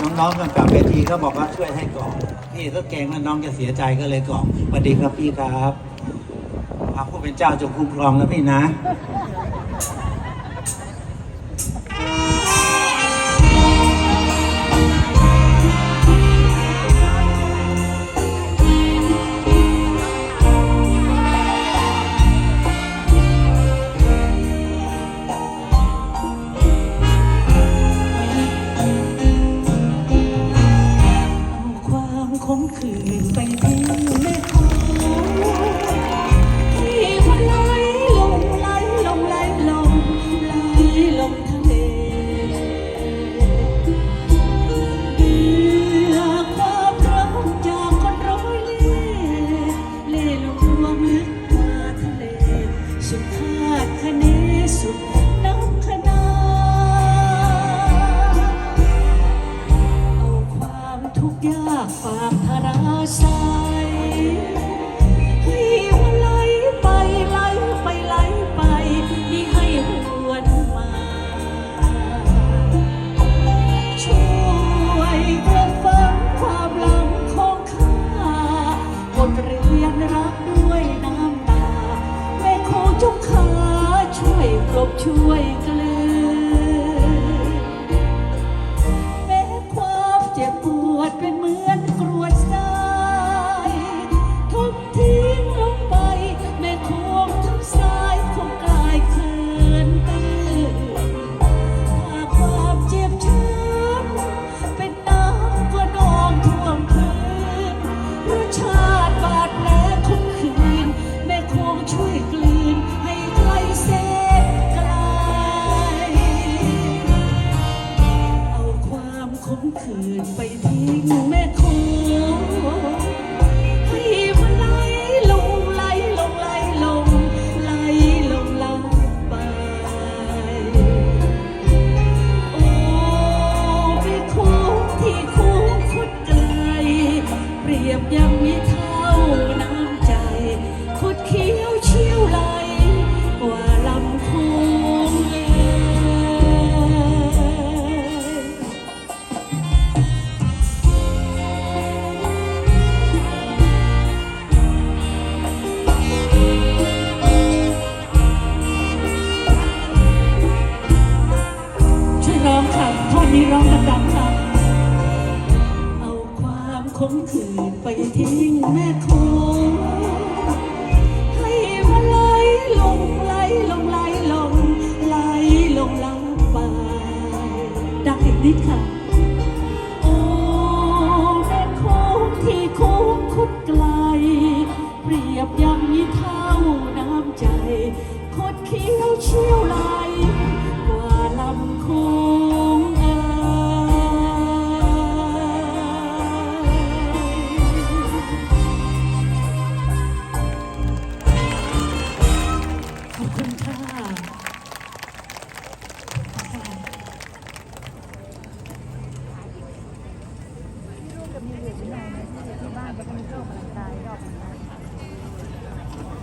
น้องๆกันกับเวทีเขาบอกว่าช่วยให้กรอกพี่ก็เกรงว่าน้องจะเสียใจก็เลยกรอกสวัสดีครับพี่ครับพระผู้เป็นเจ้าจงคุ้มครองนะพี่นะ คืนไปทิ้งแม่คง ยากฝากทาราใสให้มันไหลไปไหลไปไหลไปนี่ให้หวนมา ช่วยกระฟังความหลังของข้าบทเรียนรักด้วยน้ำตา แม่คงจุกขาช่วยกลบช่วย คุ้มคุดไกลเปรียบยังมีเท่าน้ำใจคุดเขียวเชี่ยวไหลกว่าลำคูงเลยช่วยร้องค่ะท่อนนี้ร้องดังๆค่ะ คมขืนไปทิ้งแม่คงให้มันไหลลงไหลลงไหลลงไหลลงลับไปดังอีกนิดค่ะ โอ้แม่คงที่คงคุดกลา ขอบคุณค่ะ ที่บ้านจะมีเครื่องออกงกายรอบ